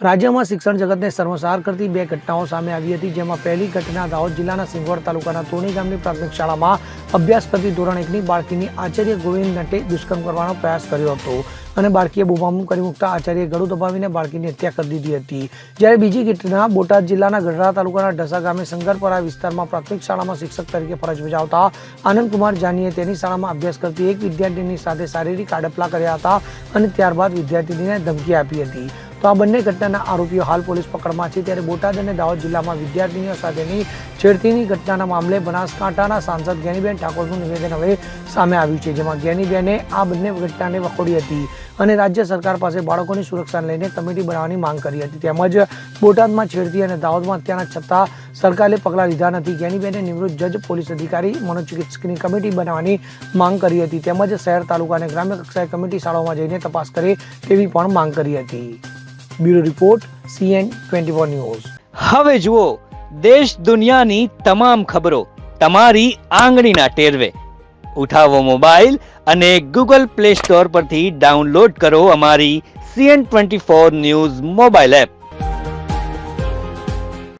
રાજ્યમાં શિક્ષણ જગતને સર્વસાર કરતી બે ઘટનાઓ સામે આવી હતી, જેમાં પહેલી ઘટના દાહોદ જિલ્લાના સિંગવડ તાલુકાના તોણી ગામની પ્રાથમિક શાળામાં અભ્યાસ કરતી ધોરણ એકની બાળકીની આચાર્ય ગોવિંદ નટે દુષ્કર્મ કરવાનો પ્રયાસ કર્યો હતો અને બાળકીએ બુમાબુમ કરી મૂકતા આચાર્યએ ગળું દબાવીને બાળકીની હત્યા કરી દીધી હતી. જ્યારે બીજી ઘટના બોટાદ જિલ્લાના ગઢડા તાલુકાના ઢસા ગામે સંગરપરા વિસ્તારમાં પ્રાથમિક શાળામાં શિક્ષક તરીકે ફરજ બજાવતા આનંદકુમાર જાનીએ તેની શાળામાં અભ્યાસ કરતી એક વિદ્યાર્થીની સાથે શારીરિક આડપલા કર્યા હતા અને ત્યારબાદ વિદ્યાર્થીનીને ધમકી આપી હતી. તો આ બંને ઘટનાના આરોપીઓ હાલ પોલીસ પકડમાં છે. ત્યારે બોટાદ અને દાહોદ જિલ્લામાં વિદ્યાર્થીનીઓ સાથેની છેડતીની ઘટનાના મામલે બનાસકાંઠાના સાંસદ જ્ઞાનીબેન ઠાકોરનું નિવેદન હવે સામે આવ્યું છે, જેમાં જ્ઞાનીબેને આ બંને ઘટનાને વખોડી હતી અને રાજ્ય સરકાર પાસે બાળકોની સુરક્ષાને લઈને કમિટી બનાવવાની માંગ કરી હતી. તેમજ બોટાદમાં છેડતી અને દાહોદમાં હત્યાના છતાં સરકારે પગલાં લીધા નથી. જ્ઞાનીબેને નિવૃત્ત જજ, પોલીસ અધિકારી, મનોચિકિત્સકની કમિટી બનાવવાની માંગ કરી હતી. તેમજ શહેર, તાલુકા અને ગ્રામ્ય કક્ષાએ કમિટી શાળાઓમાં જઈને તપાસ કરે તેવી પણ માંગ કરી હતી. Bureau report, CN twenty four news. હવે જુઓ, દેશ દુનિયાની તમામ ખબરો તમારી આંગળીના ટેરવે. ઉઠાવો મોબાઈલ અને ગૂગલ પ્લે સ્ટોર પરથી ડાઉનલોડ કરો અમારી CN twenty four news mobile app.